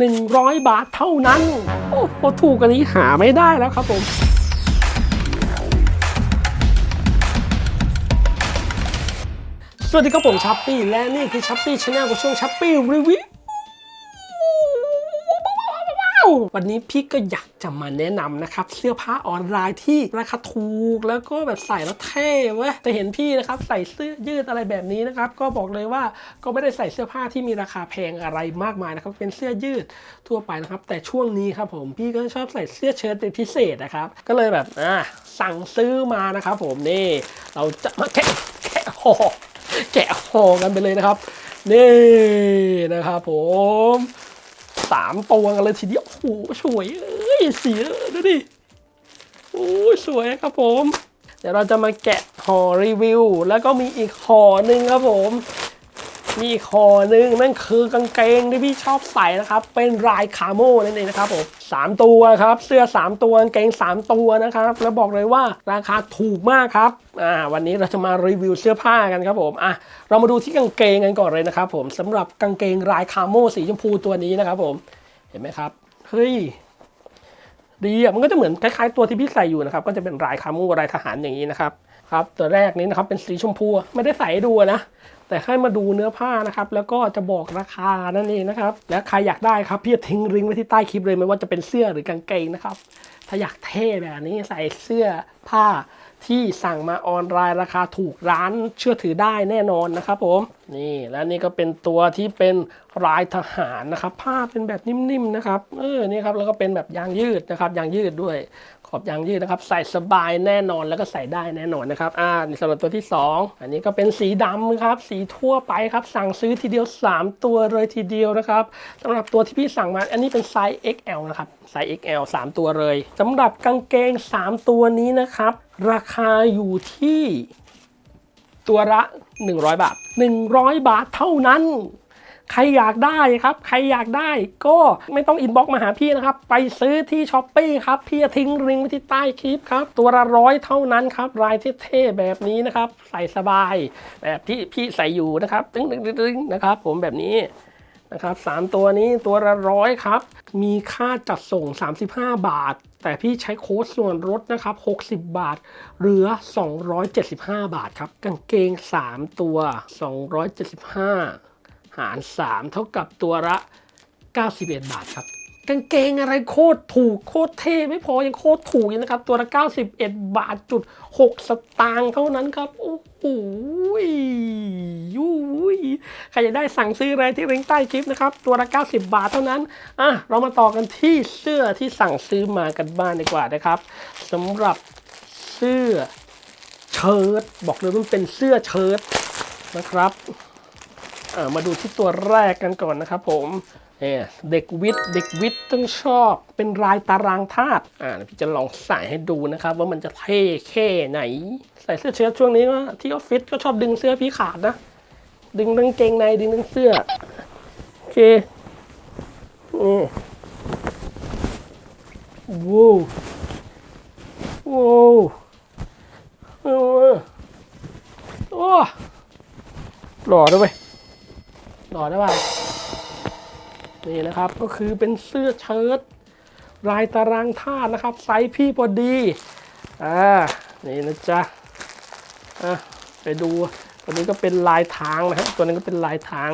100 บาทเท่านั้น โอ้โหถูกกว่านี้หาไม่ได้แล้วครับผมสวัสดีครับผมชัปปี้และนี่คือชัปปี้ชาแนลกับช่วงชัปปี้รีวิว วันนี้พี่ก็อยากจะมาแนะนำนะครับ เสื้อผ้าออนไลน์ที่ราคาถูกแล้วก็แบบใส่แล้วเท่เว้ยแต่เห็นพี่นะครับใส่เสื้อยืดอะไรแบบนี้นะครับ ก็บอกเลยว่าก็ไม่ได้ใส่เสื้อผ้าที่มีราคาแพงอะไรมากมายนะครับเป็นเสื้อยืดทั่วไปนะครับ แต่ช่วงนี้ครับผมพี่ก็ชอบใส่เสื้อเชิ้ตเป็นพิเศษนะครับ ก็เลยแบบอ่าสั่งซื้อมานะครับ ผมนี่เราจะมาแกะแกะห่อแกะห่อกันไปเลยนะครับนี่นะครับผม สามตัวกันเลยทีเดียว โอ้โหสวยเอ้ยสีดูดิ โอ้สวยครับผม เดี๋ยวเราจะมาแกะห่อรีวิว แล้วก็มีอีกห่อหนึ่งครับผม มีอีกห่อหนึ่งนั่นคือกางเกงที่พี่ชอบใส่นะครับ เป็นลายคาโม่นั่นเองนะครับผมสามตัวครับ เสื้อ 3 ตัวกางเกง 3 ตัวนะครับ แล้วบอกเลยว่าราคาถูกมากครับอ่าวันนี้เราจะมารีวิวเสื้อผ้ากันครับผมอะเรามาดูที่กางเกงกันก่อนเลยนะครับผมสำหรับกางเกงลายคาโม่สีชมพูตัวนี้นะครับผมเห็นไหมครับเฮ้ยดีอะมันก็จะเหมือนคล้ายๆตัวที่พี่ใส่อยู่นะครับก็จะเป็นลายคาโมูลายทหารอย่างนี้นะครับครับตัวแรกนี้นะครับเป็นสีชมพูไม่ได้ใส่ดูนะ แต่ให้มาดูเนื้อผ้านะครับ แล้วก็จะบอกราคานั่นเองนะครับ และใครอยากได้ครับพี่จะทิ้งลิงก์ไว้ที่ใต้คลิปเลยไม่ว่าจะเป็นเสื้อหรือกางเกงนะครับ ถ้าอยากเท่แบบนี้ใส่เสื้อผ้าที่สั่งมาออนไลน์ราคาถูกร้านเชื่อถือได้แน่นอนนะครับผมนี่แล้วนี่ก็เป็นตัวที่เป็นลายทหารนะครับ ผ้าเป็นแบบนิ่มๆนะครับเออนี่ครับแล้วก็เป็นแบบยางยืดนะครับยางยืดด้วย อบยางยืดนะครับ ใส่สบายแน่นอนแล้วก็ใส่ได้แน่นอนนะครับอ่าสำหรับตัวที่ 2 อันนี้ก็เป็นสีดำครับ สีทั่วไปครับ สั่งซื้อทีเดียว 3 ตัวเลยทีเดียวนะครับสำหรับตัวที่พี่สั่งมา อันนี้เป็นไซส์ XL นะครับ ไซส์ XL 3 ตัวเลยสำหรับกางเกง 3 ตัวนี้นะครับ ราคาอยู่ที่ตัวละ 100 บาท 100 บาทเท่านั้น ใครอยากได้ครับ ใครอยากได้ก็ไม่ต้องอินบ็อกมาหาพี่นะครับ ไปซื้อที่ช้อปปี้ครับ พี่จะทิ้งลิงก์ไว้ที่ใต้คลิปครับ ตัวละร้อยเท่านั้นครับลายเท่ๆแบบนี้นะครับ ใส่สบาย แบบที่พี่ใส่อยู่นะครับตึงตึ้งตึ้งตึ้งนะครับ ผมแบบนี้นะครับสามตัวนี้ตัวละร้อยครับ มีค่าจัดส่ง 35 บาท แต่พี่ใช้โค้ดส่วนลดนะครับ 60 บาท เหลือ 275 บาทครับ กางเกง 3 ตัว 275 หาร 3 เท่ากับตัวละ 91 บาทครับ กางเกงอะไรโคตรถูกโคตรเท่ไม่พอยังโคตรถูกอีกนะครับ ตัวละ 91 บาทจุด 6 สตางค์เท่านั้นครับ โอ้โหยุยใครอยากได้สั่งซื้ออะไรที่ลิงก์ใต้คลิปนะครับ ตัวละ 90 บาทเท่านั้น อะ เรามาต่อกันที่เสื้อที่สั่งซื้อมากันบ้างดีกว่านะครับสำหรับเสื้อเชิ้ตบอกเลยว่ามันเป็นเสื้อเชิ้ตนะครับ มาดูที่ตัวแรกกันก่อนนะครับผมเด็กวิทย์เด็กวิทย์ต้องชอบเป็นลายตารางธาตุอ่าพี่จะลองใส่ให้ดูนะครับ ว่ามันจะเท่แค่ไหน ใส่เสื้อเชิ้ตช่วงนี้ก็ที่ออฟฟิศก็ชอบดึงเสื้อพี่ขาดนะ ดึงทั้งเกงในดึงทั้งเสื้อ โอเคนี่ว้าวว้าวโอ้โอ้หล่อด้วย เวยหล่อได้ป่ะนี่นะครับก็คือเป็นเสื้อเชิ้ตลายตารางธาตุนะครับไซส์พี่พอดีอ่านี่นะจ๊ะอะไปดูตัวนี้ก็เป็นลายทางนะครับตัวนี้ก็เป็นลายทาง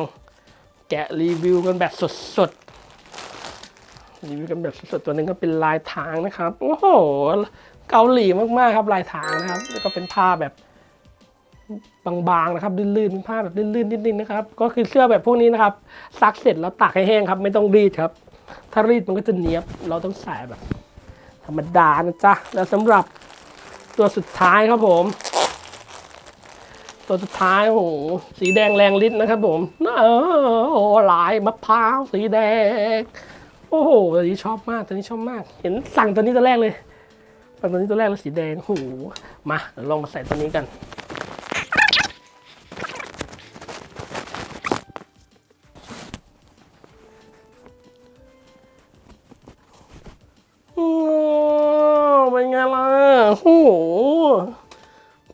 แกะรีวิวกันแบบสดๆรีวิวกันแบบสดๆตัวนึงก็เป็นลายทางนะครับโอ้โหเกาหลีมากๆครับลายทางนะครับแล้วก็เป็นผ้าแบบ บางๆนะครับลื่นๆผ้าแบบลื่นๆนิดนึงนะครับ ก็คือเสื้อแบบพวกนี้นะครับซักเสร็จแล้วตากให้แห้งครับ ไม่ต้องรีดครับ ถ้ารีดมันก็จะเนี้ยบ เราต้องใส่แบบ ธรรมดานะจ๊ะแล้วสำหรับตัวสุดท้ายครับผม ตัวสุดท้ายโอ้โหสีแดงแรงฤทธิ์นะครับ ผมโอ้โหลายมะพร้าวสีแดง โอ้โหตัวนี้ชอบมากตัวนี้ชอบมาก เห็นสั่งตัวนี้ตัวแรกเลยสั่งตัวนี้ตัวแรกแล้วสีแดงโอ้โหมาเดี๋ยวลองมาใส่ตัวนี้กัน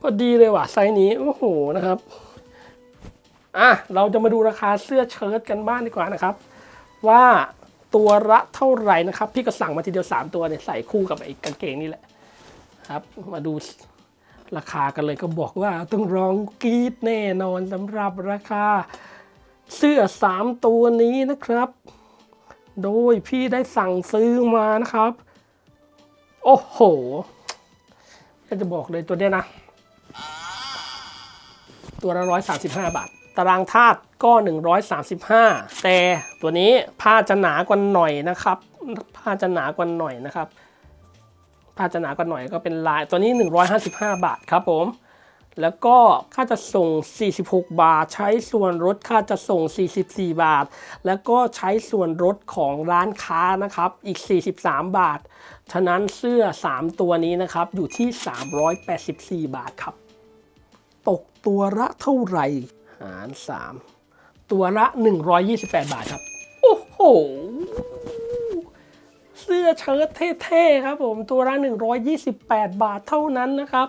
อดีเลยว่ะไซส์นี้โอ้โหนะครับอะเราจะมาดูราคาเสื้อเชิ้ตกันบ้างดีกว่านะครับ ว่าตัวละเท่าไหร่นะครับ พี่ก็สั่งมาทีเดียว 3 ตัวเนี่ยใส่คู่กับไอ้กางเกงนี่แหละครับ มาดูราคากันเลยก็บอกว่าต้องร้องกรีดแน่นอนสำหรับราคาเสื้อ 3 ตัวนี้นะครับ โดยพี่ได้สั่งซื้อมานะครับ โอ้โหก็จะบอกเลยตัวเนี้ยนะ ตัวละ 135 บาท ตารางธาตุก็ 135 แต่ตัวนี้ผ้าจะหนากว่าหน่อยนะครับ ผ้าจะหนากว่าหน่อยนะครับ ผ้าจะหนากว่าหน่อยก็เป็นลายตัวนี้ 155 บาทครับผมแล้วก็ค่าจะส่ง 46 บาท ใช้ส่วนลดค่าจะส่ง 44 บาท แล้วก็ใช้ส่วนลดของร้านค้านะครับ อีก 43 บาท ฉะนั้นเสื้อ 3 ตัวนี้นะครับ อยู่ที่ 384 บาทครับ ตกตัวละเท่าไหร่ หาร 3 ตัวละ 128 บาทครับ โอ้โห เสื้อเชิ้ตเท่ๆครับผมตัวละ 128 บาทเท่านั้นนะครับ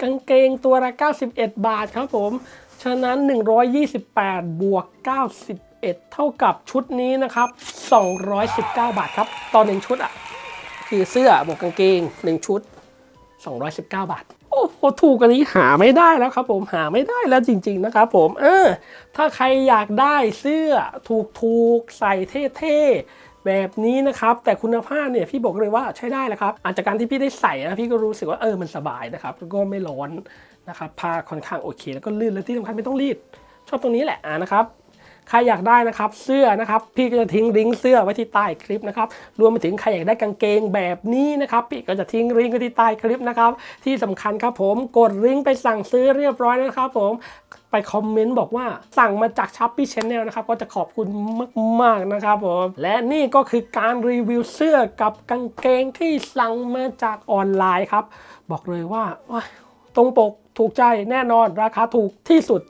กางเกงตัวละ 91 บาทครับผม ฉะนั้น 128 บวก 91 เท่ากับชุดนี้นะครับ 219 บาทครับต่อหนึ่งชุดอะคือเสื้อบวกกางเกง 1 ชุด 219 บาท โอ้โหถูกกันนี้หาไม่ได้แล้วครับผมหาไม่ได้แล้วจริง ๆ นะครับผมเออถ้าใครอยากได้เสื้อถูกๆใส่เท่ๆแบบนี้นะครับ แต่คุณภาพเนี่ยพี่บอกเลยว่าใช้ได้แหละครับอาจจากการที่พี่ได้ใส่นะพี่ก็รู้สึกว่าเออมันสบายนะครับแล้วก็ไม่ร้อนนะครับผ้าค่อนข้างโอเค แล้วก็ลื่นและที่สำคัญไม่ต้องรีด ชอบตรงนี้แหละอ่านะครับ ใครอยากได้นะครับเสื้อนะครับพี่ก็จะทิ้งลิงก์เสื้อไว้ที่ใต้คลิปนะครับรวมไปถึงใครอยากได้กางเกงแบบนี้นะครับพี่ก็จะทิ้งลิงก์ไว้ที่ใต้คลิปนะครับที่สำคัญครับผมกดลิงก์ไปสั่งซื้อเรียบร้อยนะครับผมไปคอมเมนต์บอกว่าสั่งมาจากช้อปปี้ชแนลนะครับก็จะขอบคุณมากๆนะครับผมและนี่ก็คือการรีวิวเสื้อกับกางเกงที่สั่งมาจากออนไลน์ครับบอกเลยว่าตรงปกถูกใจแน่นอนราคาถูกที่สุด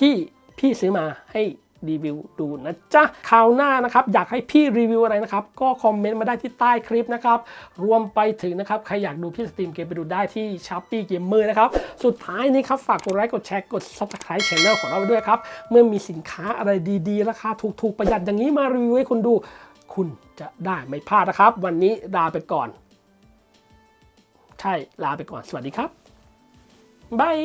ที่พี่ซื้อมาให้ รีวิวดูนะจ๊ะคราวหน้านะครับอยากให้พี่รีวิวอะไรนะครับก็คอมเมนต์มาได้ที่ใต้คลิปนะครับรวมไปถึงนะครับใครอยากดูพี่สตรีมเกมไปดูได้ที่ s h อ p e e Gamer นะครับสุดท้ายนี้ครับฝากกดไลค์กดแชร์กด subscribe channel ของเราไว้ด้วยครับเมื่อมีสินค้าอะไรดีๆ ราคาถูกๆ ประหยัดอย่างนี้มารีวิวให้คุณดู คุณจะได้ไม่พลาดนะครับ วันนี้ลาไปก่อน ใช่ลาไปก่อนสวัสดีครับบาย